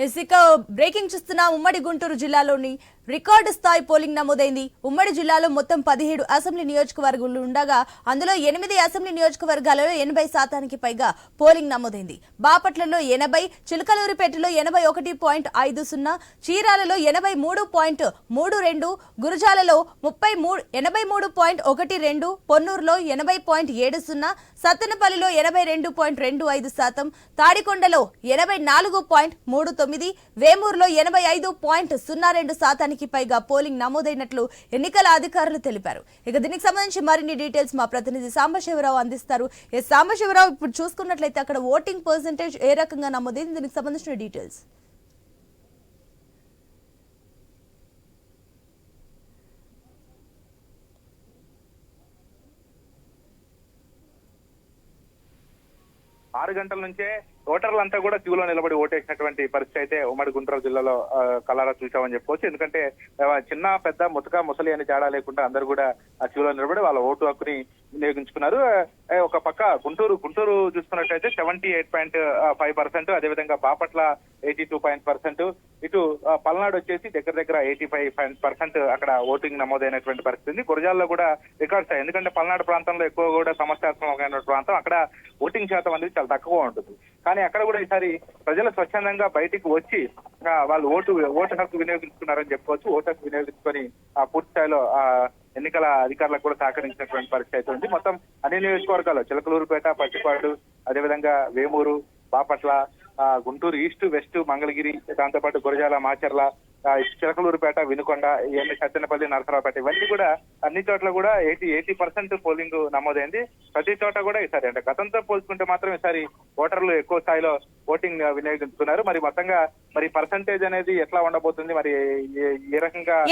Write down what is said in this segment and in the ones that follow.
Yes ఇక breaking చూస్తున్న ఉమ్మడి గుంటూరు జిల్లాలోని రికార్డు స్థాయి పోలింగ్ నమోదైంది. ఉమ్మడి జిల్లాలో మొత్తం పదిహేడు అసెంబ్లీ నియోజకవర్గాలు ఉండగా అందులో ఎనిమిది అసెంబ్లీ నియోజకవర్గాలలో ఎనభై శాతానికి పైగా పోలింగ్ నమోదైంది. బాపట్లలో ఎనభై చిలకలూరిపేటలో ఎనభై ఒకటి పాయింట్ ఐదు సున్నా చీరాలలో ఎనభై మూడు పాయింట్ మూడు రెండు గురజాలలో ముప్పై మూడు ఎనభై మూడు పాయింట్ ఒకటి రెండు పొన్నూరులో ఎనభై పాయింట్ ఏడు సున్నా సత్తెనపల్లిలో ఎనభై రెండు పాయింట్ రెండు ఐదు శాతం తాడికొండలో ఎనభై నాలుగు పాయింట్ మూడు తొమ్మిది వేమూరులో ఎనభై ఐదు పాయింట్ సున్నా రెండు శాతానికి పైగా పోలింగ్ నమోదైనట్లు ఎన్నికల అధికారులు తెలిపారు. ఇక దీనికి సంబంధించి మరిన్ని డీటెయిల్స్ మా ప్రతినిధి సాంబశివరావు అందిస్తారు. ఎస్ సాంబశివరావు ఇప్పుడు చూసుకున్నట్లయితే అక్కడ ఓటింగ్ పర్సంటేజ్ ఏ రకంగా నమోదైంది? దీనికి సంబంధించిన డీటెయిల్స్. ఆరు గంటల నుంచే ఓటర్లంతా కూడా క్యూలో నిలబడి ఓటేసినటువంటి పరిస్థితి అయితే ఉమ్మడి గుంటూరు జిల్లాలో ఆ, కలారా చూసామని చెప్పుకోవచ్చు ఎందుకంటే చిన్న పెద్ద ముతక ముసలి అని తేడా లేకుండా అందరూ కూడా ఆ క్యూలో నిలబడి వాళ్ళ ఓటు హక్కుని వినియోగించుకున్నారు. ఒక పక్క గుంటూరు గుంటూరు చూసుకున్నట్టయితే seventy eight point five percent అదేవిధంగా Bapatla eighty two point percent ఇటు పల్నాడు వచ్చేసి దగ్గర దగ్గర ఎయిటీ ఫైవ్ పాయింట్ పర్సెంట్ అక్కడ ఓటింగ్ నమోదైనటువంటి పరిస్థితి ఉంది. గురజాల్లో కూడా రికార్డ్స్ అయ్యాయి. ఎందుకంటే పల్నాడు ప్రాంతంలో ఎక్కువ కూడా సమస్యాత్మకమైన ప్రాంతం అక్కడ ఓటింగ్ శాతం అనేది చాలా తక్కువ ఉంటుంది. కానీ అక్కడ కూడా ఈసారి ప్రజలు స్వచ్ఛందంగా బయటికి వచ్చి వాళ్ళు ఓటు ఓటు హక్కు వినియోగించుకున్నారని చెప్పుకోవచ్చు. ఓటు హక్కు వినియోగించుకొని ఆ పూర్తి స్థాయిలో ఆ ఎన్నికల అధికారులకు కూడా సహకరించినటువంటి పరిస్థితి అయితే ఉంది. మొత్తం అన్ని నియోజకవర్గాలు చిలకలూరుపేట పచ్చిపాడు అదేవిధంగా వేమూరు బాపట్ల ఆ, గుంటూరు ఈస్ట్ వెస్ట్ మంగళగిరి దాంతోపాటు గురజాల మాచర్ల చిలకలూరుపేట వినుకొండ ఇవన్నీ సత్తెనపల్లి నరసరావుపేట ఇవన్నీ కూడా అన్ని చోట్ల కూడా ఎయిటీ ఎయిటీ పర్సెంట్ పోలింగ్ నమోదైంది. ప్రతి చోట కూడా ఈసారి అంటే గతంతో పోల్చుకుంటే మాత్రం ఈసారి ఓటర్లు ఎక్కువ స్థాయిలో ఓటింగ్ వినియోగించుకున్నారు. మరి మొత్తంగా మరి పర్సంటేజ్ అనేది ఎట్లా ఉండబోతుంది? మరి ఏ- రకంగా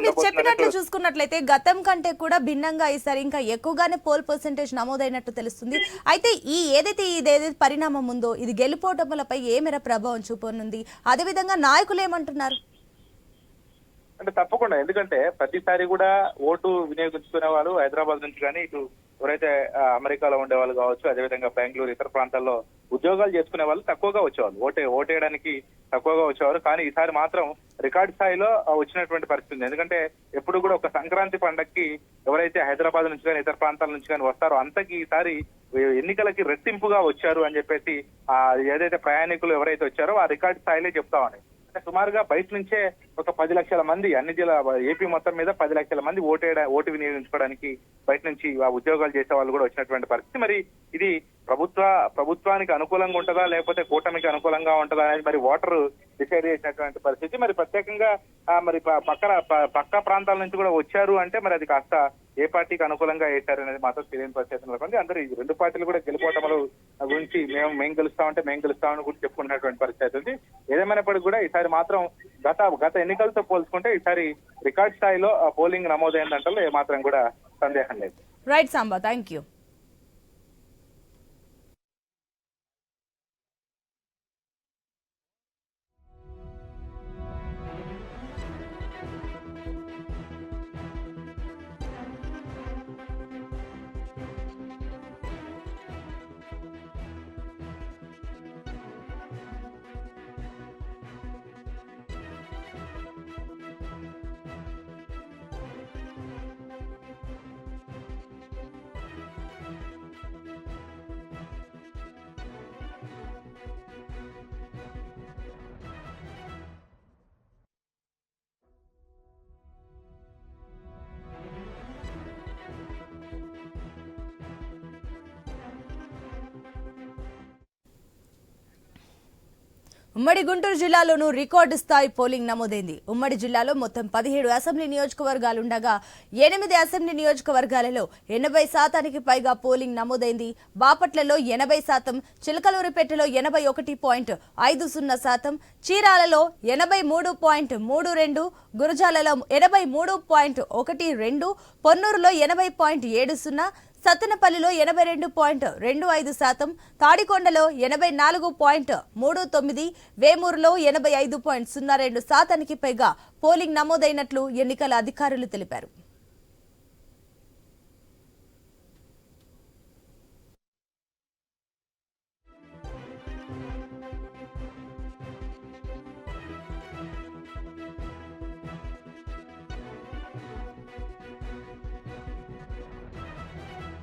మీరు చెప్పినట్లు చూసుకున్నట్లయితే గతం కంటే కూడా భిన్నంగా ఈసారి ఇంకా ఎక్కువగానే పోల్ పర్సెంటేజ్ నమోదైనట్టు తెలుస్తుంది. అయితే ఈ ఏదైతే ఇది ఏదైతే పరిణామం ఉందో ఇది గెలుపోటములపై ఏ మేర ప్రభావం చూపనుంది? అదేవిధంగా నాయకులు ఏమంటున్నారు? అంటే తప్పకుండా. ఎందుకంటే ప్రతిసారి కూడా ఓటు వినియోగించుకునే వాళ్ళు హైదరాబాద్ నుంచి కానీ ఇటు ఎవరైతే అమెరికాలో ఉండే వాళ్ళు కావచ్చు అదేవిధంగా బెంగళూరు ఇతర ప్రాంతాల్లో ఉద్యోగాలు చేసుకునే వాళ్ళు తక్కువగా వచ్చేవాళ్ళు. ఓటే ఓటేయడానికి తక్కువగా వచ్చేవారు. కానీ ఈసారి మాత్రం రికార్డ్ స్థాయిలో వచ్చినటువంటి పరిస్థితి ఉంది. ఎందుకంటే ఎప్పుడు కూడా ఒక సంక్రాంతి పండక్కి ఎవరైతే హైదరాబాద్ నుంచి కానీ ఇతర ప్రాంతాల నుంచి కానీ వస్తారో అంతకి ఈసారి ఎన్నికలకి రెట్టింపుగా వచ్చారు అని చెప్పేసి ఆ ఏదైతే ప్రయాణికులు ఎవరైతే వచ్చారో ఆ రికార్డ్ స్థాయిలో చెప్తామని అంటే సుమారుగా బయట నుంచే ఒక పది లక్షల మంది అన్ని జిల్లా ఏపీ మొత్తం మీద పది లక్షల మంది ఓటేయడా ఓటు వినియోగించుకోవడానికి బయట నుంచి ఆ ఉద్యోగాలు చేసే వాళ్ళు కూడా వచ్చినటువంటి పరిస్థితి. మరి ఇది ప్రభుత్వ ప్రభుత్వానికి అనుకూలంగా ఉంటుందా లేకపోతే కూటమికి అనుకూలంగా ఉంటుందా అనేది మరి ఓటరు డిసైడ్ చేసినటువంటి పరిస్థితి. మరి ప్రత్యేకంగా మరి పక్కన ప- పక్క ప్రాంతాల నుంచి కూడా వచ్చారు అంటే మరి అది కాస్త ఏ పార్టీకి అనుకూలంగా వేశారనేది మాత్రం తెలియని పరిస్థితి నెలకొంది అందరూ ఈ రెండు పార్టీలు కూడా గెలుపోవటములు గురించి మేము మేము గెలుస్తామంటే మేము గెలుస్తామని కూడా చెప్పుకున్నటువంటి పరిస్థితి ఉంది. ఏదేమైనప్పటికీ కూడా ఈసారి మాత్రం గత గత ఎన్నికలతో పోల్చుకుంటే ఈసారి రికార్డ్ స్థాయిలో పోలింగ్ నమోదైందంటే ఏమాత్రం కూడా సందేహం లేదు. రైట్ సాంబా థ్యాంక్ యూ ఉమ్మడి గుంటూరు జిల్లాలోనూ రికార్డు స్థాయి పోలింగ్ నమోదైంది. ఉమ్మడి జిల్లాలో మొత్తం పదిహేడు అసెంబ్లీ నియోజకవర్గాలుండగా ఎనిమిది అసెంబ్లీ నియోజకవర్గాలలో ఎనభై శాతానికి పైగా పోలింగ్ నమోదైంది. బాపట్లలో ఎనభై శాతం చిలకలూరిపేటలో ఎనభై ఒకటి పాయింట్ ఐదు సున్నా శాతం చీరాలలో ఎనభై మూడు పాయింట్ మూడు రెండు గురజాలలో ఎనభై మూడు పాయింట్ ఒకటి రెండు పొన్నూరులో ఎనభై పాయింట్ ఏడు సున్నా సత్తెనపల్లిలో ఎనభై రెండు పాయింట్ రెండు ఐదు శాతం తాడికొండలో ఎనభై నాలుగు పాయింట్ మూడు తొమ్మిది వేమూరులో ఎనభై ఐదు పాయింట్ సున్నా రెండు శాతానికి పైగా పోలింగ్ నమోదైనట్లు ఎన్నికల అధికారులు తెలిపారు.